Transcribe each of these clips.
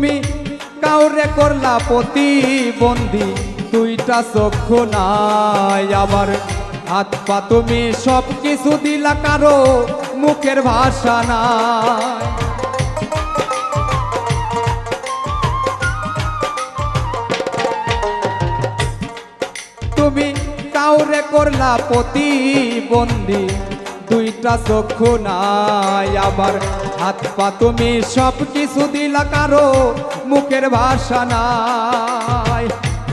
তুমি কাউরে করলা প্রতিবন্ধী, দুইটা চক্ষু নাই আবার হাত পা তুমি সব কিছু দিলা, কারও মুখের ভাষা নাই। তুমি কাউরে করলা প্রতিবন্ধী দুইটা চক্ষু নাই, আবার হাত পা তুমি সব কিছু দিলা কারও মুখের ভাষা নাই।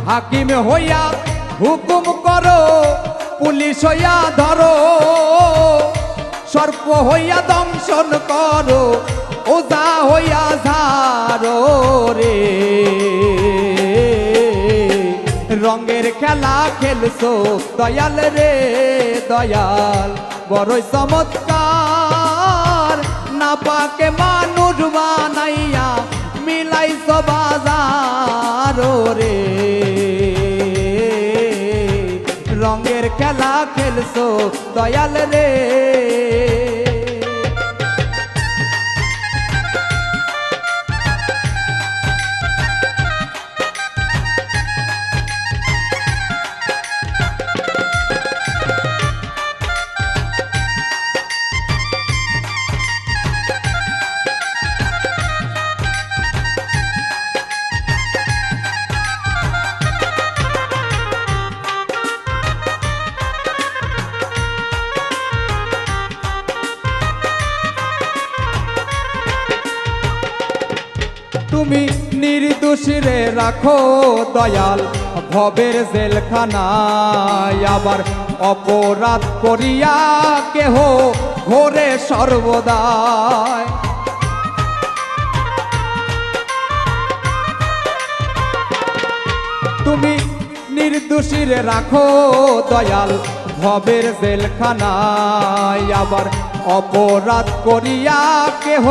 হাকিম হইয়া হুকুম করো, পুলিশ হইয়া ধরো, সর্প হইয়া দংশন করো, ওজা হইয়া ঝাড়ো রে। রঙের খেলা খেলছো, দয়াল রে দয়াল। বড়ই চমৎকার। না পাকে মানুষ বানাইয়া মিলাই বাজার রে রঙের খেলা খেলছো দয়াল রে। তুমি নির্দোষীরে রাখো দয়াল। ভবের জেলখানায় আবার অপরাধ করিয়া কেহ ঘোরে সর্বদায় তুমি নির্দোষীরে রাখো দয়াল। ভবের জেলখানায় আবার অপরাধ করিয়া কেহ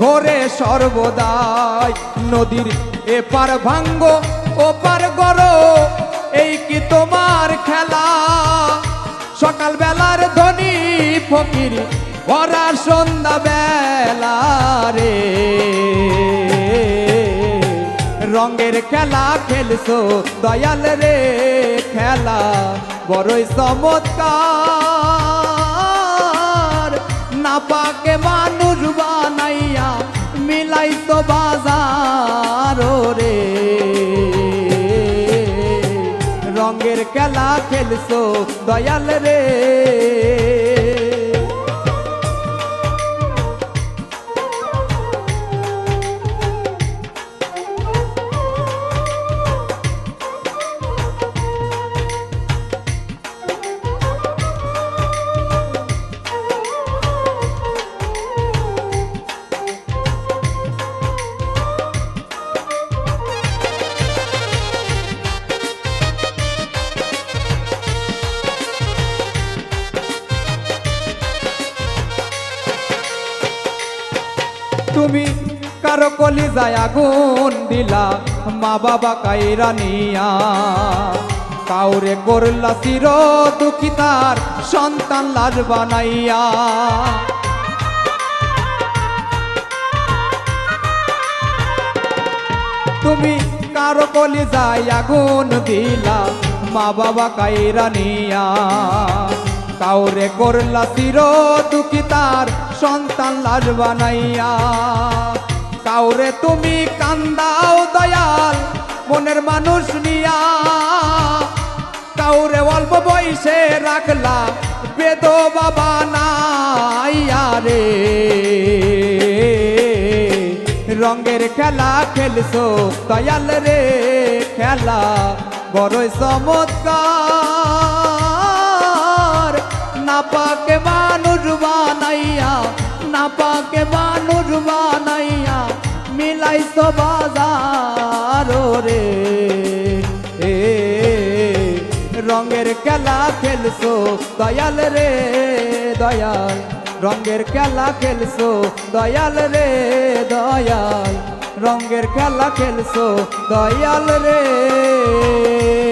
ঘোরে সর্বদাই। নদীর এপার ভাঙ্গ, ওপার গড় এই কি তোমার খেলা? সকাল বেলার ধনী ফকির ভরা সন্ধ্যা বেলা রে। রঙের খেলা খেলছো দয়াল রে। খেলা, বড়ই চমৎকার। না পাকে মানুষ বানাইয়া মিলাইছো বাজার রে রঙের খেলা খেলছো, দয়াল রে। তুমি কারও কলি যায় আগুন দিলা, মা বাবা কাইরা নিয়া। কাউরে করলা চির দুঃখী তার সন্তান লাজ বানাইয়া। তুমি কারও কলি যায় আগুন দিলা, মা বাবা কাইরা নিয়া। কাউরে করলা চির দুঃখী তার সন্তান লাজ বানাইয়া, কাউরে তুমি কান্দাও দয়াল, মনের মানুষ নিয়া। কাউরে অল্প বয়সে রাখলা বেদ বাবা নাইয়া রে। রঙের খেলা খেলছো, দয়াল রে খেলা, বড়ই চমৎকার। না পাকে মানুষ বাজার রে। এ, রঙের খেলা খেলছো, দয়াল রে, দয়াল। রঙের খেলা খেলছো, দয়াল রে, দয়াল। রঙের খেলা খেলছো, দয়াল রে।